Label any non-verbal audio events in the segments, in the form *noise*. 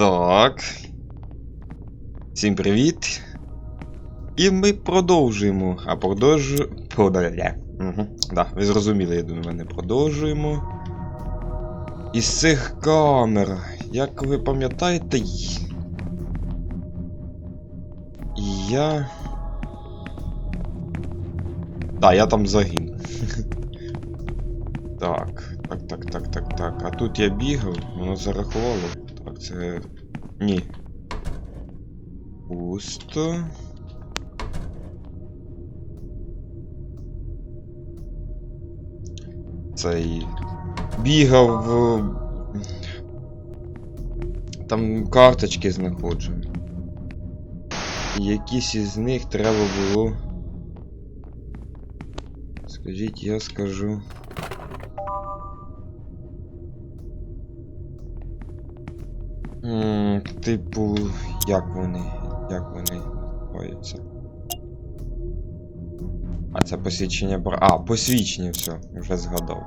Так. Всім привіт. І ми продовжуємо. А продовжу. Продовля. Угу. Да, ви зрозуміли, я думаю, ми не продовжуємо. Із цих камер, як ви пам'ятаєте, я. Да, я там загинув. *laughs* Так, так, так, так, так, так. А тут я бігав, воно зарахувало. Це. Ні. Пусто. Цей. Бігав. в- Там карточки знаходжу. Якісь із них треба було. Скажіть, я скажу. Типу, як вони? Як вони називаються? А це посвідчення бра. А, посвідчення, все, вже згадав.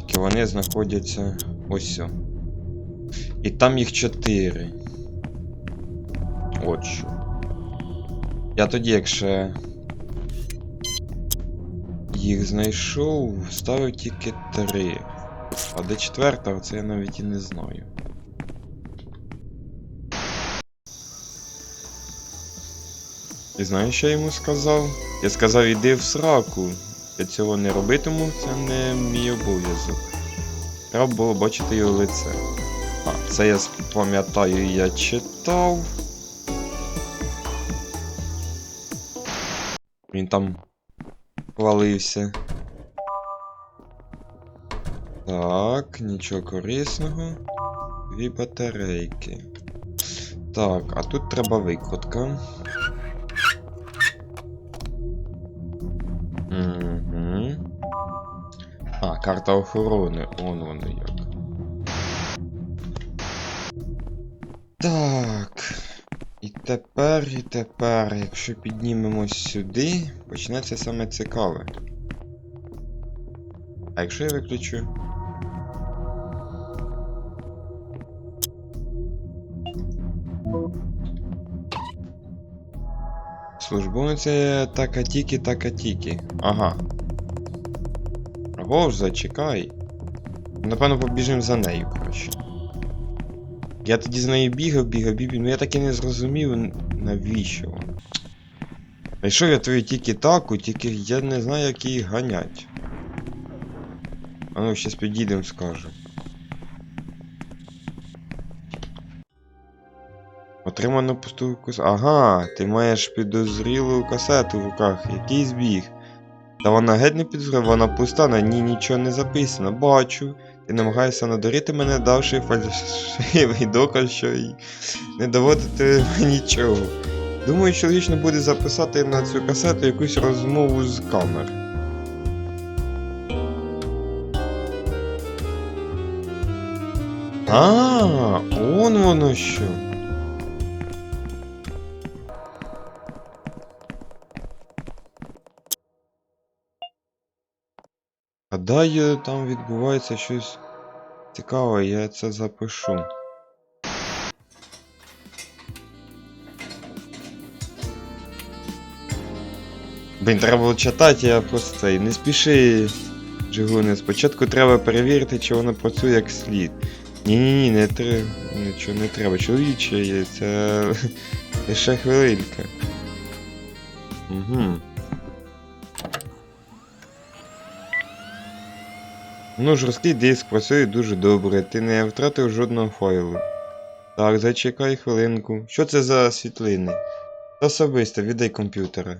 Тільки вони знаходяться ось. сьо. І там їх чотири. От що. Я тоді, якщо їх знайшов, ставив тільки три. А де четверта, це я навіть і не знаю. І знаєш, що я йому сказав? Я сказав, іди в сраку. Я цього не робитиму, це не мій обов'язок. Треба було бачити його лице. А, це я пам'ятаю, я читав. Він там валився. Так, нічого корисного. Дві батарейки. Так, а тут треба викрутка. А, карта охорони. Он воно як. Так. І тепер, і тепер, якщо піднімемось сюди, почнеться саме цікаве. А якщо я виключу? Службовниця така-тікі, така-тікі. Ага. Ж, зачекай. Напевно, побіжимо за нею, коротше. Я тоді з нею бігав, бігав, бігав, ну я так і не зрозумів, навіщо. Знайшов я твою тільки таку, тільки я не знаю, як її ганять. А ну, щас підійдемо, скажу. Отримано пусту касету. Ага, ти маєш підозрілу касету в руках. Який збіг? Та вона геть не підозріла, вона пуста, на ній нічого не записано. Бачу. Ти намагаєшся надурити мене, давши фальшивий доказ, що й не доводити нічого. Думаю, що логічно буде записати на цю касету якусь розмову з камер. А, он воно що. Гадаю, там відбувається щось цікаве, я це запишу. Блін, треба було читати, я просто цей. Не спіши, Джигуни. Спочатку треба перевірити, чи воно працює як слід. Ні-ні-ні, не треба. Нічого не треба. Чоловіче це *laughs* лише хвилинка. Угу. Ну, жорсткий диск працює дуже добре, ти не втратив жодного файлу. Так, зачекай хвилинку. Що це за світлини? Особисто, віддай комп'ютера.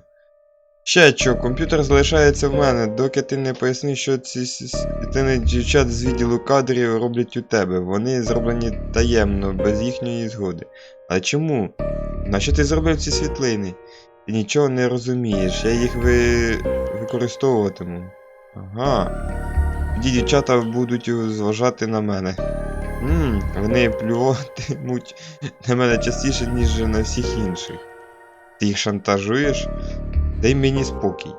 Ще що, комп'ютер залишається в мене, доки ти не поясниш, що ці світлини дівчат з відділу кадрів роблять у тебе. Вони зроблені таємно, без їхньої згоди. А чому? Нащо ти зробив ці світлини? Ти нічого не розумієш, я їх ви... використовуватиму. Ага. Тоді дівчата будуть зважати на мене. Ммм, вони плюватимуть на мене частіше, ніж на всіх інших. Ти їх шантажуєш? Дай мені спокій.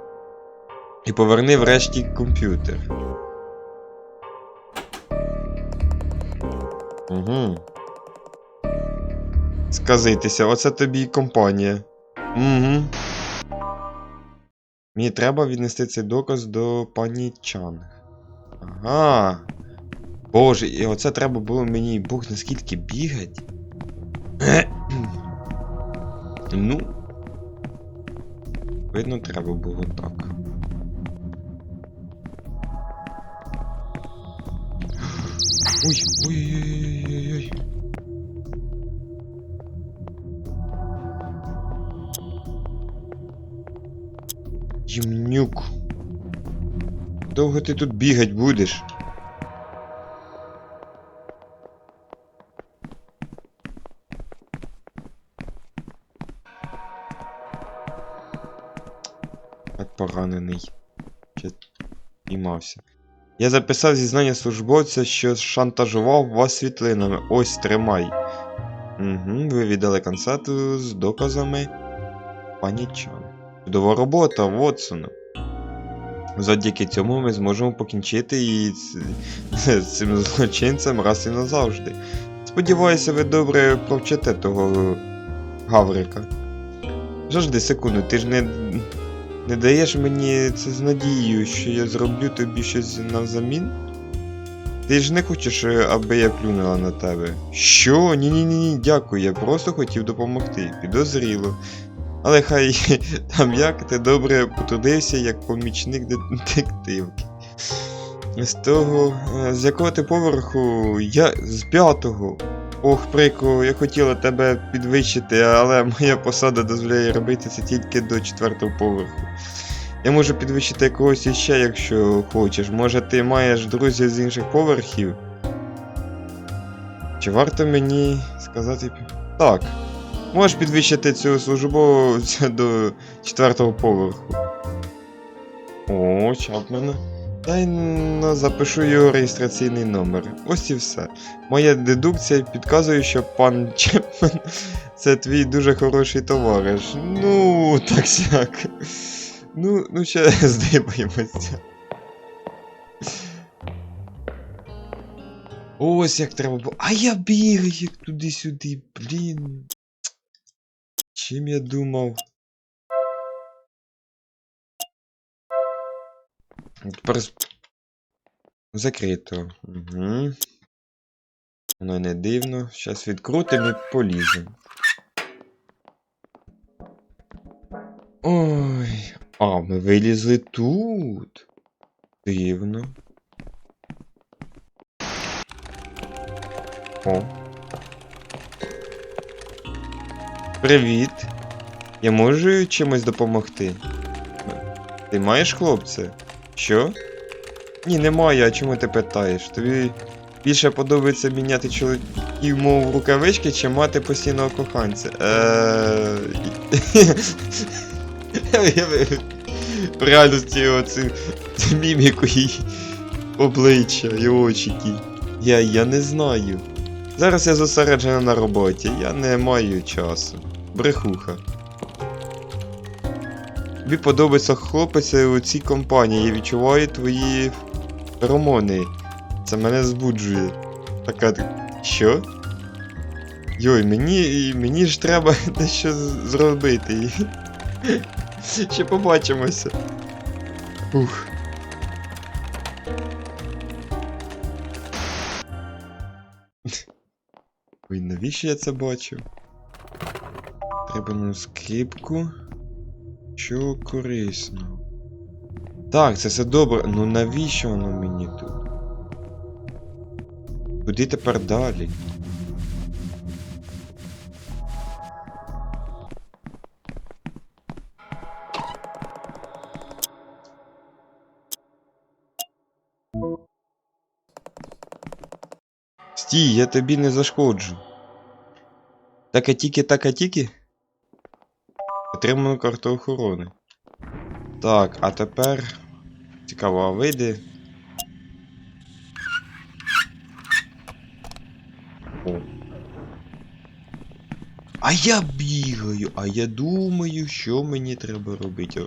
І поверни врешті комп'ютер. Угу. сказитися. Оце тобі і компанія. Угу. Мені треба віднести цей доказ до пані Чанг. Ага. Боже, і оце треба було мені Бог наскільки бігать. *clears throat* ну. Видно, треба було так. Ой, ой-ой-ой-ой-ой. Ємнюк. Довго ти тут бігать будеш? Так поранений. Піймався. Я записав зізнання службовця, що шантажував вас світлинами. Ось тримай. Угу, ви віддали концерту з доказами пані Чан. Чудова робота, Вотсону. Завдяки цьому ми зможемо покінчити і з, цим злочинцем раз і назавжди. Сподіваюся, ви добре провчите того Гаврика. Жажди секунду, ти ж не, не даєш мені це з надією, що я зроблю тобі щось навзамін? Ти ж не хочеш, аби я плюнула на тебе. Що? Ні-ні-ні, ні, дякую, я просто хотів допомогти. Підозріло. Але хай *laughs* там як ти добре потрудився як помічник детективки. З того, е, з якого ти поверху? Я з п'ятого. Ох, прикро, я хотіла тебе підвищити, але моя посада дозволяє робити це тільки до четвертого поверху. Я можу підвищити когось іще, якщо хочеш. Може ти маєш друзів з інших поверхів? Чи варто мені сказати. Так. Можеш підвищити цю службовця *laughs* до четвертого поверху. О, Чапмена. Дай ну, запишу його реєстраційний номер. Ось і все. Моя дедукція підказує, що пан Чепмен *laughs* це твій дуже хороший товариш. Ну, так сяк. Ну, ну ще *laughs* здибаємося. Ось як треба було. А я бігаю туди-сюди, блін. Чим я думав? Тепер закрито. Угу. Воно не дивно. Зараз відкрутимо і поліземо. Ой. А, ми вилізли тут. Дивно. О. Привіт. Я можу чимось допомогти? Ти маєш хлопця? Що? Ні, немає, а чому ти питаєш? Тобі більше подобається міняти чоловіків, мов рукавички, чи мати постійного коханця? Е. *laughs* В реальності оцю цю міміку і обличчя і очики. Я, я не знаю. Зараз я зосереджена на роботі, я не маю часу. Брехуха. Тобі подобається хлопець у цій компанії, я відчуваю твої феромони. Це мене збуджує. Така. Що? Йой, мені. мені ж треба *laughs* дещо зробити. *laughs* Ще побачимося. Ух. *laughs* Ой, навіщо я це бачу? Треба на скріпку. Що корисно. Так, це все добре. Ну навіщо воно мені тут? Куди тепер далі? Стій, я тобі не зашкоджу. Так тільки, так тільки? Отримано карту охорони. Так, а тепер. Цікаво, а вийде. О. А я бігаю, а я думаю, що мені треба робити.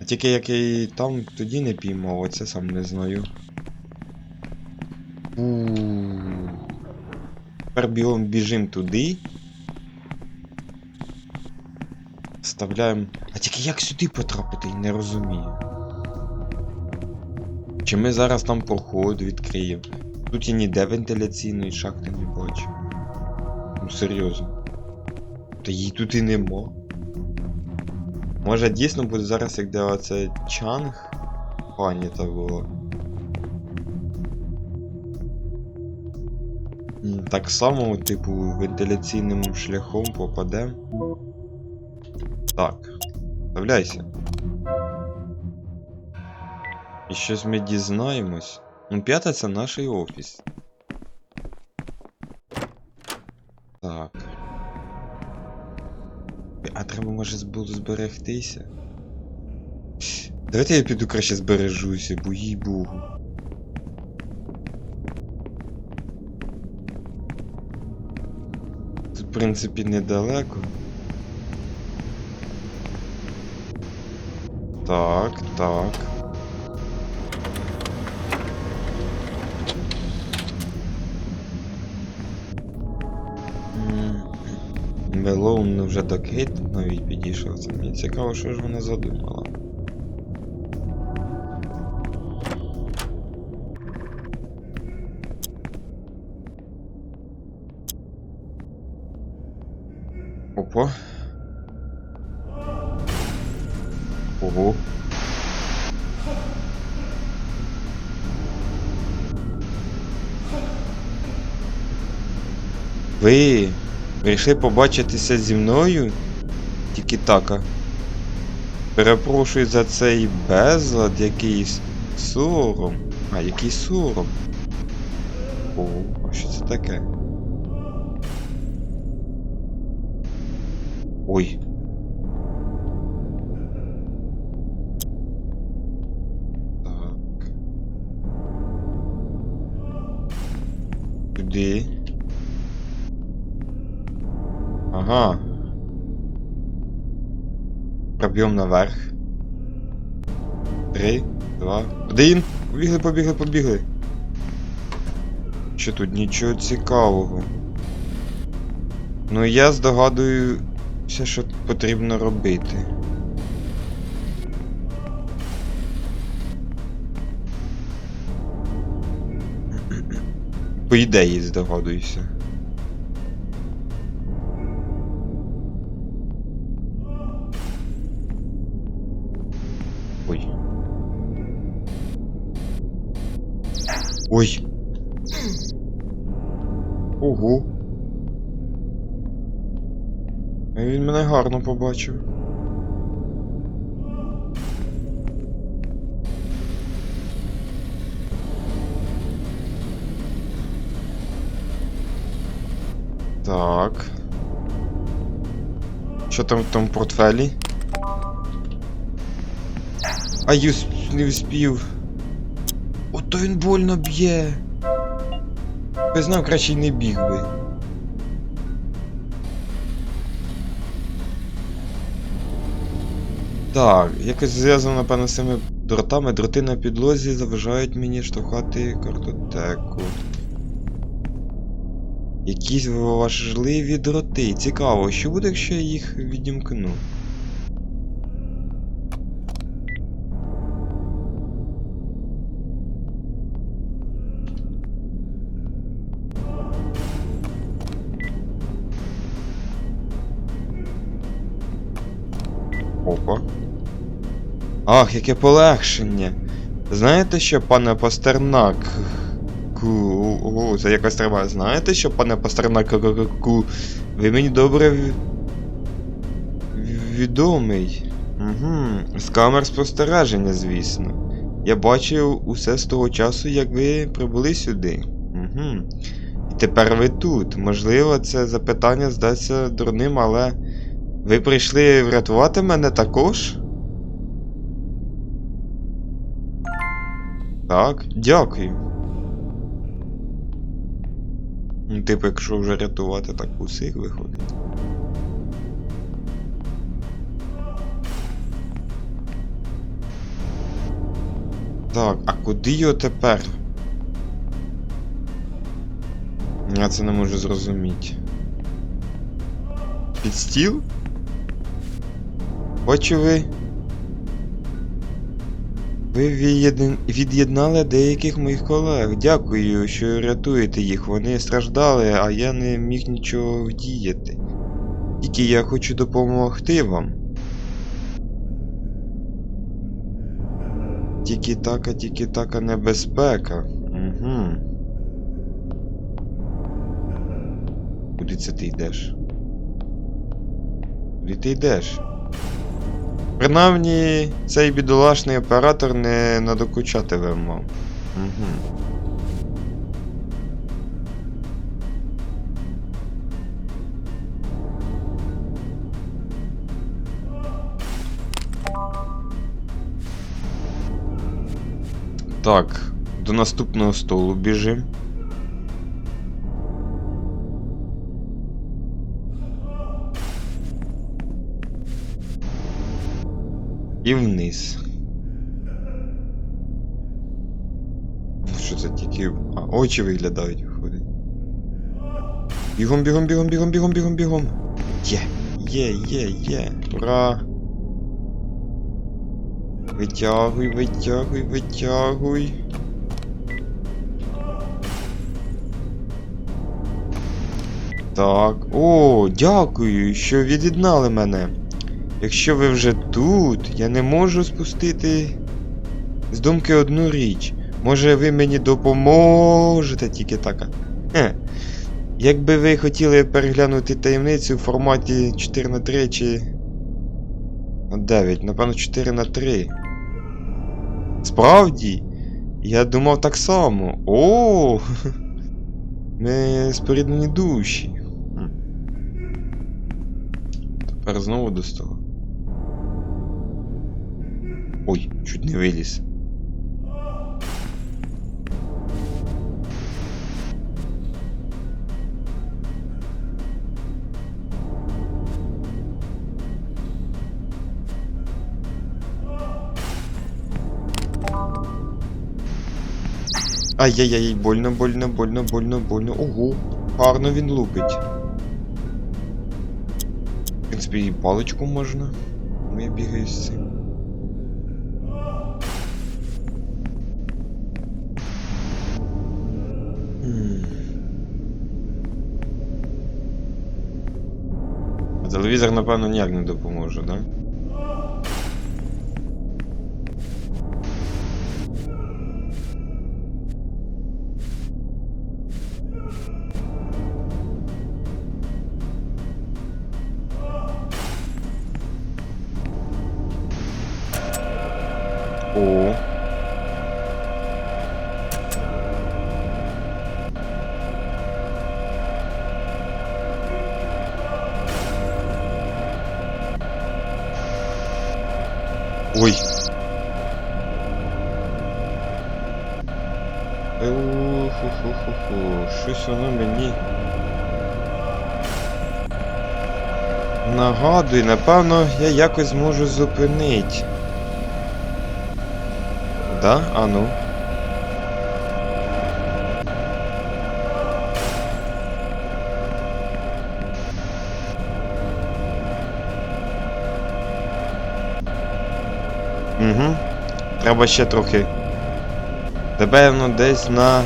А тільки як я її там тоді не піймав, оце сам не знаю. Тепер бігом біжим туди. Вставляємо. А тільки як сюди потрапити, я не розумію. Чи ми зараз там проход відкриємо? Тут я ніде вентиляційної шахти не бачу. Ну серйозно. Та її тут і нема. Може дійсно буде зараз, як де чанг? Пані та було. Так само, типу, вентиляційним шляхом попадем. Так. Вставляйся. І щось ми дізнаємось. Ну, п'ята це наш офіс. Так. А треба може було зберегтися. Давайте я піду краще збережуся, бо їй богу. Тут, в принципі, недалеко. Так, так. Мелоун вже до Кейт навіть підійшов. Це мені цікаво, що ж вона задумала. Опа. Ого. Ви прийшли побачитися зі мною? Тільки така. Перепрошую за цей безлад, якийсь сором. А, який сором. О, а що це таке? Ой. Туди. Ага. Проб'єм наверх. Три, два, один. Побігли, побігли, побігли. Що тут нічого цікавого. Ну я здогадую все, що потрібно робити. По ідеї здогадуюся. Ой. Ой. Ого. Він мене гарно побачив. Так. Що там в тому портфелі? А юс не вспів. Ото він больно б'є. Я знав, краще й не біг би. Так, якось зв'язано, напевно, з цими дротами. Дроти на підлозі заважають мені штовхати картотеку. Якісь важливі дроти. Цікаво, що буде, якщо я їх відімкну? Опа. Ах, яке полегшення. Знаєте що, пане Пастернак? Ого, це якось треба. Знаєте що, пане Пастернак? Ку. Ви мені добре відомий. Угу. З камер спостереження, звісно. Я бачив усе з того часу, як ви прибули сюди. Угу. І тепер ви тут. Можливо, це запитання здасться дурним, але. Ви прийшли врятувати мене також? Так, дякую. Ну, типу, якщо вже рятувати, так усіх виходить. Так, а куди його тепер? Я це не можу зрозуміти. Під стіл? Бачу ви. Ви від'єднали деяких моїх колег. Дякую, що рятуєте їх. Вони страждали, а я не міг нічого вдіяти. Тільки я хочу допомогти вам. Тільки така, тільки така небезпека. Угу. Куди це ти йдеш? Куди ти йдеш? Принаймні, цей бідолашний оператор не надокучатиме мав. Угу. Так, до наступного столу біжим. І вниз. Що це тільки. А, очі виглядають, виходить. Бігом, бігом, бігом, бігом, бігом, бігом, бігом. Є, є, є, є. Ура! Витягуй, витягуй, витягуй. Так. О, дякую, що від'єднали мене. Якщо ви вже тут, я не можу спустити з думки одну річ. Може ви мені допоможете тільки така. Хе. Якби ви хотіли переглянути таємницю в форматі 4 на 3 чи. 9, напевно 4 на 3. Справді? Я думав так само. О! Ми споріднені душі. Тепер знову до столу. Ой, чуть не виліз. Ай-яй-яй, больно, больно, больно, больно, больно. Ого, гарно він лупить. В принципі, і паличку можна. Ну, я з цим. Телевізор, напевно, ніяк не допоможе, да? Ой. Фу-фу-фу-фу. Щось воно мені. Нагадує, напевно, я якось зможу зупинити. Да? А ну. Треба ще трохи. Напевно, десь на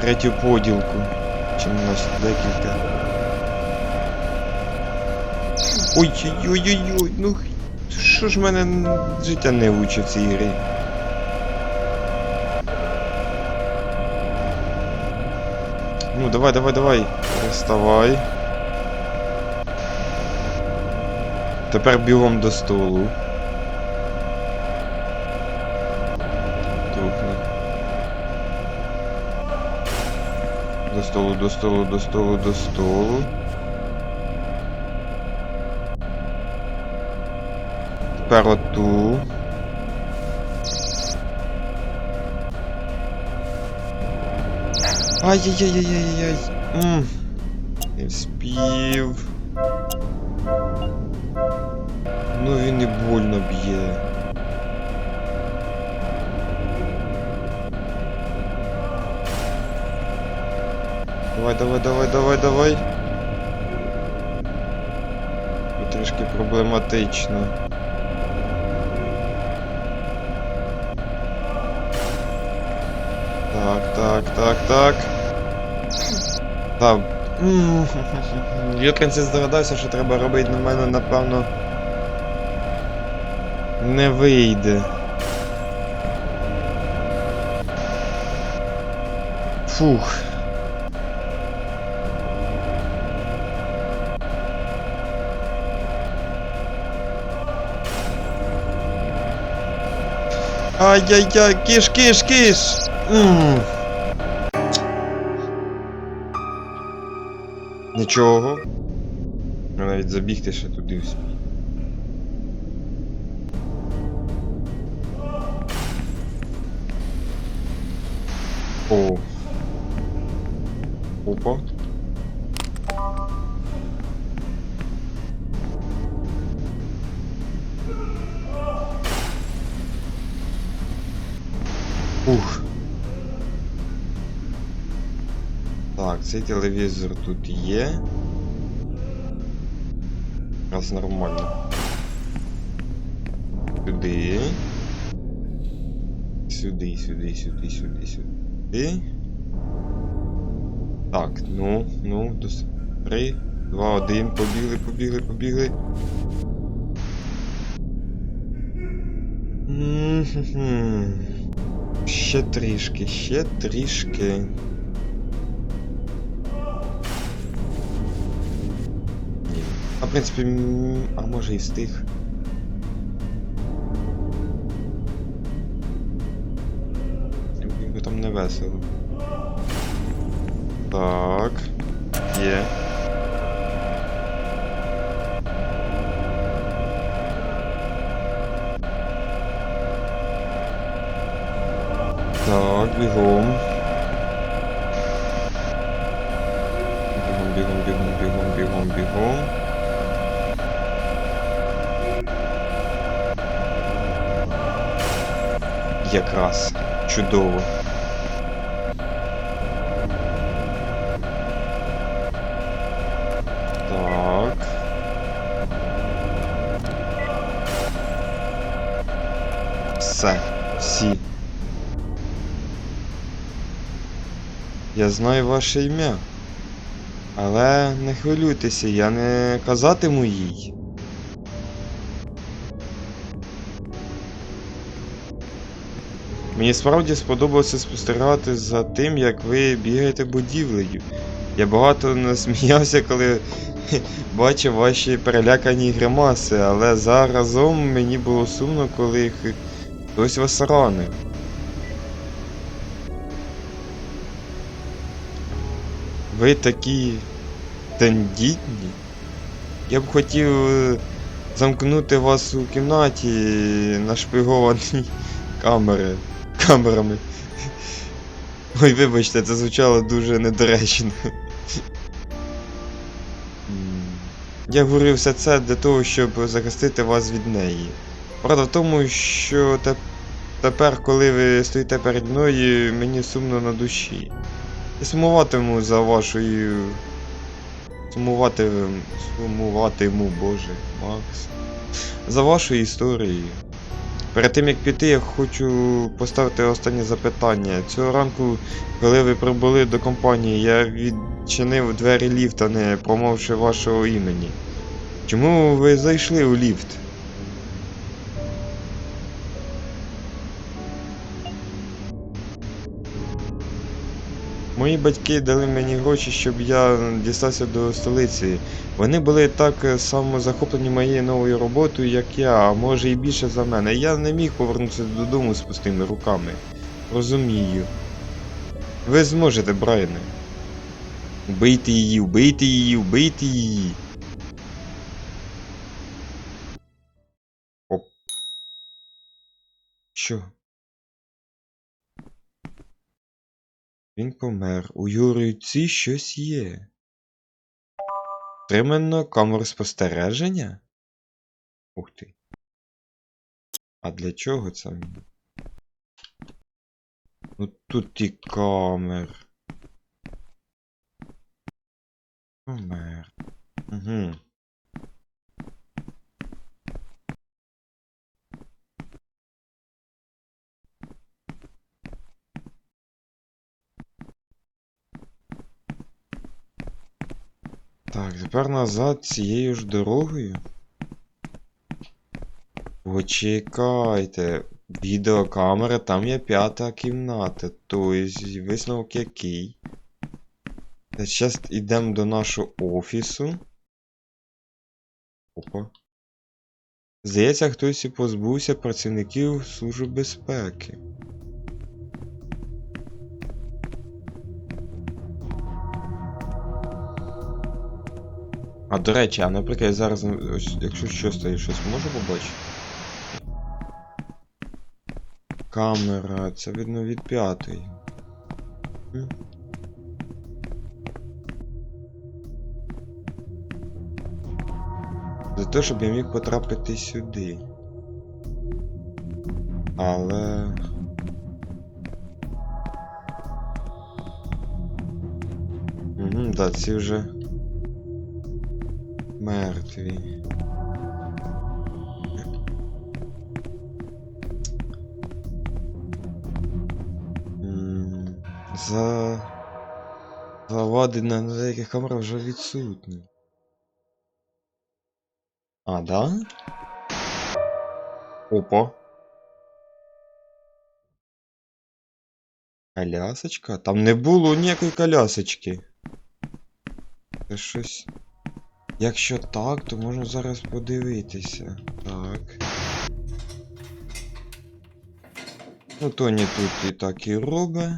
третю поділку. Чи на декілька. Ой-ой-ой-ой, ну що ж мене життя не учить в цій грі? Ну, давай, давай, давай. Вставай. Тепер бігом до столу. До столу, до столу, до столу, до столу. Тепер оту. Ай-яй-яй-яй-яй-яй. Не вспів. Ну він і больно б'є. Давай, давай, давай, давай, давай. Трішки проблематично. Так, так, так, так. Так. М, *laughs* Я здогадався, що треба робити, на мене, напевно. Не вийде. Фух. Ай-яй-яй, киш, киш, киш! М. Нічого. Я навіть забігти ще туди вспів. О. Опа. Цей телевізор тут є. Раз нормально. Сюди. Сюди, сюди, сюди, сюди, сюди. Так, ну, ну, дос... Три, два, один, побігли, побігли, побігли. Ще трішки, ще трішки. А в принципі, а може і встиг. Якби там не весело. Так. Є. Так. Бігом, бігом, бігом, бігом, бігом, бігом. Якраз. Чудово. Все. Всі. Я знаю ваше ім'я. Але не хвилюйтеся, я не казатиму їй. Мені справді сподобалося спостерігати за тим, як ви бігаєте будівлею. Я багато насміявся, коли *laughs* бачив ваші перелякані гримаси, але заразом мені було сумно, коли хтось вас ранив. Ви такі тендітні. Я б хотів е, замкнути вас у кімнаті, нашпигованій *laughs* камери. Камерами. Ой, вибачте, це звучало дуже недоречно. Я говорив все це для того, щоб захистити вас від неї. Правда в тому, що те- тепер, коли ви стоїте перед мною, мені сумно на душі. Я сумуватиму за вашою. Сумувати. Сумуватиму, боже, Макс. За вашою історією. Перед тим як піти, я хочу поставити останнє запитання. Цього ранку, коли ви прибули до компанії, я відчинив двері ліфта, не промовши вашого імені. Чому ви зайшли у ліфт? Мої батьки дали мені гроші, щоб я дістався до столиці. Вони були так е, само захоплені моєю новою роботою, як я, а може і більше за мене. Я не міг повернутися додому з пустими руками. Розумію. Ви зможете, Брайане. Вбийте її, вбийте її, вбийте її. Оп. Що? Він помер. У Юрійці щось є. Тримано камеру спостереження? Ух ти. А для чого це? Ну тут і камер. Помер. Угу. Так, тепер назад цією ж дорогою. Почекайте. Відеокамера, там є п'ята кімната. Тобто висновок який? Зараз йдемо до нашого офісу. Опа. Здається, хтось і позбувся працівників Служби безпеки. А до речі, а наприклад, я зараз, якщо щось то щось можу побачити? Камера, це видно від п'ятої. За те, щоб я міг потрапити сюди. Але. Угу, да, ці вже мертві. За... Завади на деяких камерах вже відсутні. А, да? Опа. Колясочка? Там не було ніякої колясочки. Це щось. Якщо так, то можна зараз подивитися. Так. Ну, Тоні тут і так і робить.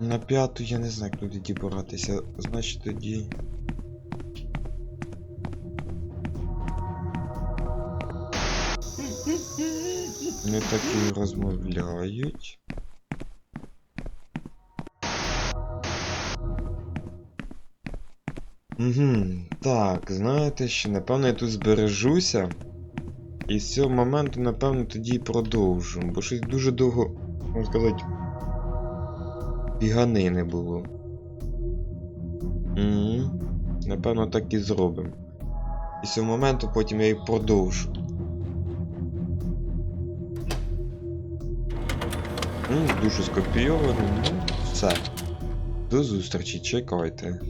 На п'яту я не знаю, як туди дібратися. Значить тоді. *laughs* Не такі розмовляють. Угу, так, знаєте що, напевно, я тут збережуся. І з цього моменту, напевно, тоді і продовжу. Бо щось дуже довго, можна сказати, бігани не було. Угу. Напевно, так і зробимо. І з цього моменту потім я і продовжу. М, Дуже скопійовано, ну, все. До зустрічі, чекайте.